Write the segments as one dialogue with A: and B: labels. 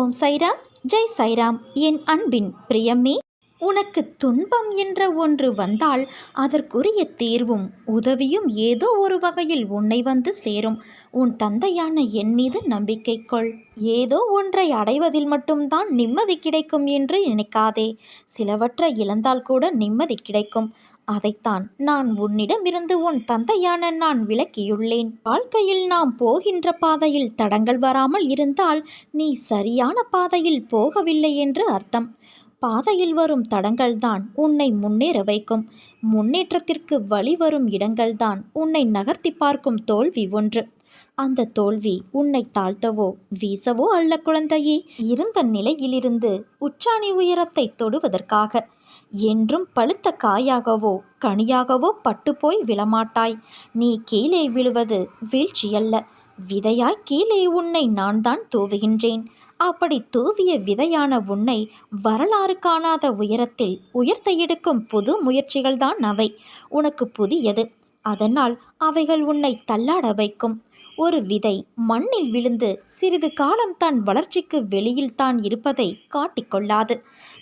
A: ஓம் சைராம் ஜெய் சைராம். என் அன்பின் பிரியமே உனக்கு துன்பம் என்ற ஒன்று வந்தால் அதற்குரிய தீர்வும் உதவியும் ஏதோ ஒரு வகையில் உன்னை வந்து சேரும். உன் தந்தையான என் மீது நம்பிக்கை கொள். ஏதோ ஒன்றை அடைவதில் மட்டும்தான் நிம்மதி கிடைக்கும் என்று நினைக்காதே. சிலவற்றை இழந்தால் கூட நிம்மதி கிடைக்கும். அதைத்தான் நான் உன்னிடமிருந்து உன் தந்தையான நான் விளக்கியுள்ளேன். வாழ்க்கையில் நாம் போகின்ற பாதையில் தடங்கள் வராமல் இருந்தால் நீ சரியான பாதையில் போகவில்லை என்று அர்த்தம். பாதையில் வரும் தடங்கள்தான் உன்னை முன்னேற வைக்கும். முன்னேற்றத்திற்கு வழிவரும் இடங்கள்தான் உன்னை நகர்த்தி பார்க்கும் தோல்வி ஒன்று. அந்த தோல்வி உன்னை தாழ்த்தவோ வீசவோ அல்ல குழந்தையே. இருந்த நிலையிலிருந்து உச்சாணி உயரத்தை தொடுவதற்காக என்றும் பழுத்த காயாகவோ கனியாகவோ பட்டுப்போய் விழமாட்டாய். நீ கீழே விழுவது வீழ்ச்சியல்ல. விதையாய் கீழே உன்னை நான் தான் தூவுகின்றேன். அப்படி தூவிய விதையான உன்னை வரலாறு காணாத உயரத்தில் உயர்த்த எடுக்கும் புது முயற்சிகள்தான் அவை. உனக்கு புதியது. அதனால் அவைகள் உன்னை தள்ளாட வைக்கும். ஒரு விதை மண்ணில் விழுந்து சிறிது காலம் தன் வளர்ச்சிக்கு வெளியில் தான் இருப்பதை காட்டிக்கொள்ளாது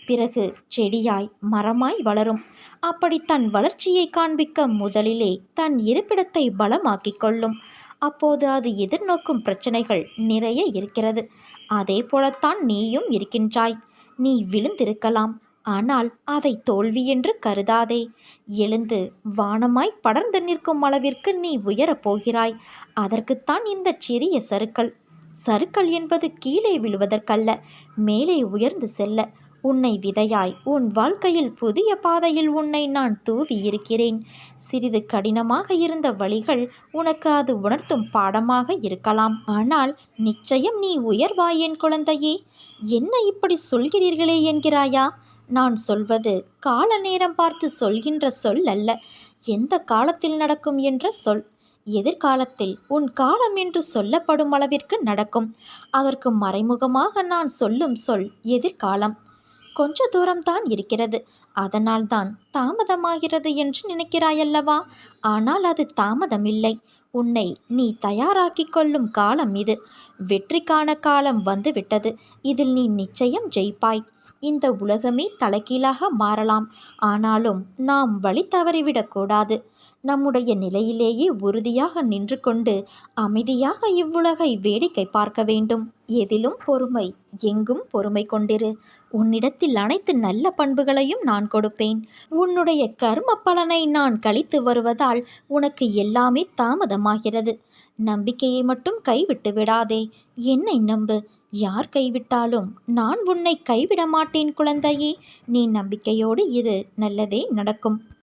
A: பிறகு செடியாய் மரமாய் வளரும். அப்படி தன் வளர்ச்சியை காண்பிக்க முதலிலே தன் இருப்பிடத்தை பலமாக்கிக் கொள்ளும். அப்போது அது எதிர்நோக்கும் பிரச்சனைகள் நிறைய இருக்கிறது. அதே போலத்தான் நீயும் இருக்கின்றாய். நீ விழுந்திருக்கலாம். ஆனால் அதை தோல்வி என்று கருதாதே. எழுந்து வானமாய் படர்ந்து நிற்கும் அளவிற்கு நீ உயரப் போகிறாய். அதற்குத்தான் இந்த சிறிய சருக்கள். சருக்கள் என்பது கீழே விழுவதற்கல்ல மேலே உயர்ந்து செல்ல. உன்னை விதையாய் உன் வாழ்க்கையில் புதிய பாதையில் உன்னை நான் தூவி இருக்கிறேன் சிறிது கடினமாக இருந்த வழிகள் உனக்கு அது உணர்த்தும் பாடமாக இருக்கலாம். ஆனால் நிச்சயம் நீ உயர்வாய் என் குழந்தையே. என்ன இப்படி சொல்கிறீர்களே என்கிறாயா? நான் சொல்வது கால நேரம் பார்த்து சொல்கின்ற சொல் அல்ல. எந்த காலத்தில் நடக்கும் என்ற சொல். எதிர்காலத்தில் உன் காலம் என்று சொல்லப்படும் அளவிற்கு நடக்கும். அதற்கு மறைமுகமாக நான் சொல்லும் சொல் எதிர்காலம். கொஞ்ச தூரம்தான் இருக்கிறது. அதனால்தான் தாமதமாகிறது என்று நினைக்கிறாயல்லவா? ஆனால் அது தாமதமில்லை. உன்னை நீ தயாராக்கிக் கொள்ளும் காலம் இது. வெற்றிக்கான காலம் வந்துவிட்டது. இதில் நீ நிச்சயம் ஜெயிப்பாய். இந்த உலகமே தலைகீழாக மாறலாம். ஆனாலும் நாம் வழி தவறிவிடக்கூடாது நம்முடைய நிலையிலேயே உறுதியாக நின்று கொண்டு அமைதியாக இவ்வுலகை வேடிக்கை பார்க்க வேண்டும். எதிலும் பொறுமை எங்கும் பொறுமை கொண்டிரு. உன்னிடத்தில் அனைத்து நல்ல பண்புகளையும் நான் கொடுப்பேன். உன்னுடைய கர்ம பலனை நான் கழித்து வருவதால் உனக்கு எல்லாமே தாமதமாகிறது. நம்பிக்கையை மட்டும் கைவிட்டு விடாதே. என்னை நம்பு. யார் கைவிட்டாலும் நான் உன்னை கைவிட மாட்டேன் குழந்தையே. நீ நம்பிக்கையோடு இரு. நல்லதே நடக்கும்.